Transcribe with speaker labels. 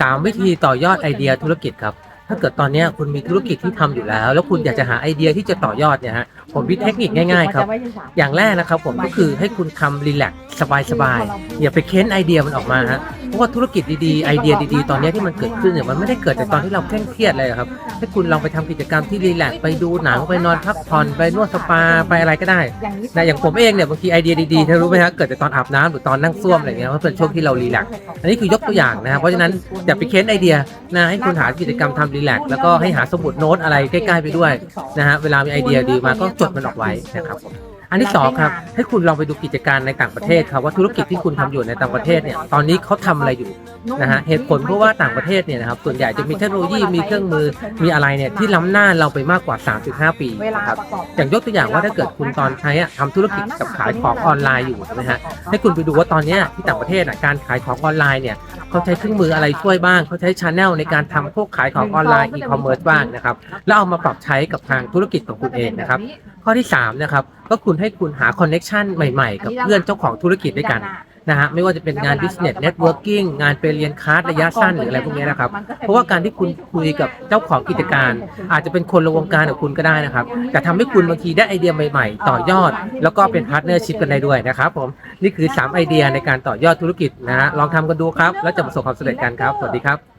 Speaker 1: 3 วิธีต่อยอดไอเดียธุรกิจครับ ถ้าเกิดตอนเนี้ยคุณมีธุรกิจที่ทำอยู่แล้ว แล้วคุณอยากจะหาไอเดียที่จะต่อยอดเนี่ยฮะ ผมมีเทคนิคง่ายๆครับ อย่างแรกนะครับผมก็คือให้คุณทำรีแลกซ์สบายๆอย่าไปเค้นไอเดียมันออกมาฮะเพราะว่าธุรกิจดีๆไอเดียดีๆ ตอนนี้ที่มันเกิดขึ้นเนี่ยมันไม่ได้เกิดจากตอนที่เราเคร่งเครียดเลยครับ ให้คุณลองไปทำกิจกรรมที่รีแลกซ์ไปดูหนังไปนอนพักผ่อนไปนวดสปาไปอะไรก็ได้นะอย่างผมเองเนี่ยบางทีไอเดียดีๆเธอรู้ไหมฮะเกิดจากตอนอาบน้ำหรือตอนนั่งซ่วมอะไรเงี้ยเพราะเป็นช่วงที่เรารีแลกซ์อันนี้คือยกตัวอย่างนะครับเพราะฉะนั้นอย่าไปเค้นไอเดียนะให้คุณหากิจกรรมทำรีแลกแล้วก็ให้หาสมุดโน้ตอะไรใกล้ๆไปด้วยนะฮะเวลามีไอเดียดีมาก็จดมันออกไว้นะครับผมอันที่สองครับ ให้คุณลองไปดูกิจการในต่างประเทศครับว่าธุรกิจที่คุณทำอยู่ในต่างประเทศเนี่ยตอนนี้เขาทำอะไรอยู่นะฮะเหตุผลเพราะว่าต่างประเทศเนี่ยนะครับส่วนใหญ่จะมีเทคโนโลยีมีเครื่องมือมีอะไรเนี่ยที่ล้ำหน้าเราไปมากกว่า 3-5 ปี
Speaker 2: เวลา
Speaker 1: นะครับ
Speaker 2: ประกอบ
Speaker 1: อย่างยกตัวอย่างว่าถ้าเกิดคุณตอนใช้อะทำธุรกิจกับขายของออนไลน์อยู่ใช่ไหมฮะให้คุณไปดูว่าตอนเนี้ยที่ต่างประเทศอะการขายของออนไลน์เนี่ยเขาใช้เครื่องมืออะไรช่วยบ้างเขาใช้ชาแนลในการทำพวกขายของออนไลน์อีคอมเมิร์ซบ้างนะครับแล้วเอามาปรับใช้กับทางธุรกิจของคุณเองนะครับ ข้อที่3นะครับก็คุณให้คุณหาคอนเน็ชันใหม่ๆ กับเพื่อนเจ้าของธุรกิจด้วยกันนะฮะไม่ว่าจะเป็นงาน business networking งานไปเรียนคลาสระยะสั้นหรืออะไรพวกเนี้ยนะครับ เพราะว่าการที่คุณคุยกับเจ้าของกิจการ อาจจะเป็นคนละวงการกับคุณก็ได้นะครับแต่ทำให้คุณบางทีได้ไอเดียใหม่ๆ ต่อยอด แล้วก็เป็นพาร์ทเนอร์ชิพกันได้ด้วยนะครับผมนี่คือ 3 ไอเดียในการต่อยอดธุรกิจนะฮะลองทำกันดูครับ แล้วจะประสบความสำเร็จกันครับ สวัสดีครับ